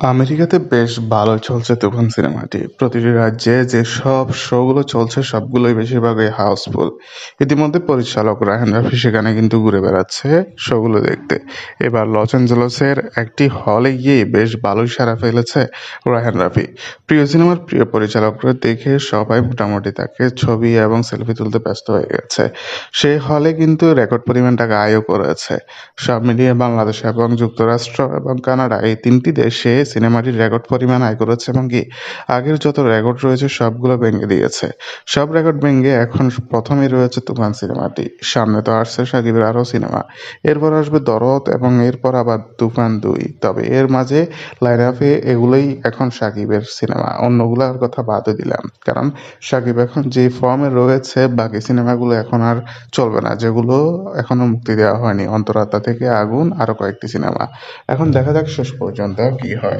আমেরিকাতে বেশ ভালো চলছে তুফান সিনেমাটি। প্রতিটি রাজ্যে যে সব শোগুলো চলছে, সবগুলোই বেশিরভাগই হাউসফুল। ইতিমধ্যে পরিচালক রায়হান রাফি সেখানে কিন্তু ঘুরে বেড়াচ্ছে শোগুলো দেখতে। এবার লস অ্যাঞ্জেলসের একটি হলে গিয়ে বেশ ভালোই সারা ফেলেছে রায়হান রাফি। প্রিয় সিনেমার প্রিয় পরিচালকরা দেখে সবাই মোটামুটি তাকে ছবি এবং সেলফি তুলতে ব্যস্ত হয়ে গেছে। সেই হলে কিন্তু রেকর্ড পরিমাণ টাকা আয়ও করেছে। সব মিলিয়ে বাংলাদেশ এবং যুক্তরাষ্ট্র এবং কানাডা এই তিনটি দেশে সিনেমাটির রেকর্ড পরিমাণ আয় করেছে এবং কি আগের যত রেকর্ড রয়েছে সবগুলো ভেঙে দিয়েছে। সব রেকর্ড ভেঙে এখন প্রথমেই রয়েছে তুফান সিনেমাটি। সামনে তো আসছে সাকিবের আরও সিনেমা। এরপর আসবে দরদ এবং এরপর আবার তুফান দুই। তবে এর মাঝে লাইন আপে এগুলোই এখন সাকিবের সিনেমা। অন্যগুলোর কথা বাদও দিলাম। কারণ সাকিব এখন যে ফর্মে রয়েছে, বাকি সিনেমাগুলো এখন আর চলবে না। যেগুলো এখনও মুক্তি দেওয়া হয়নি। অন্তরাত্মা থেকে আগুন আরও কয়েকটি সিনেমা। এখন দেখা যাক শেষ পর্যন্ত কি হয়।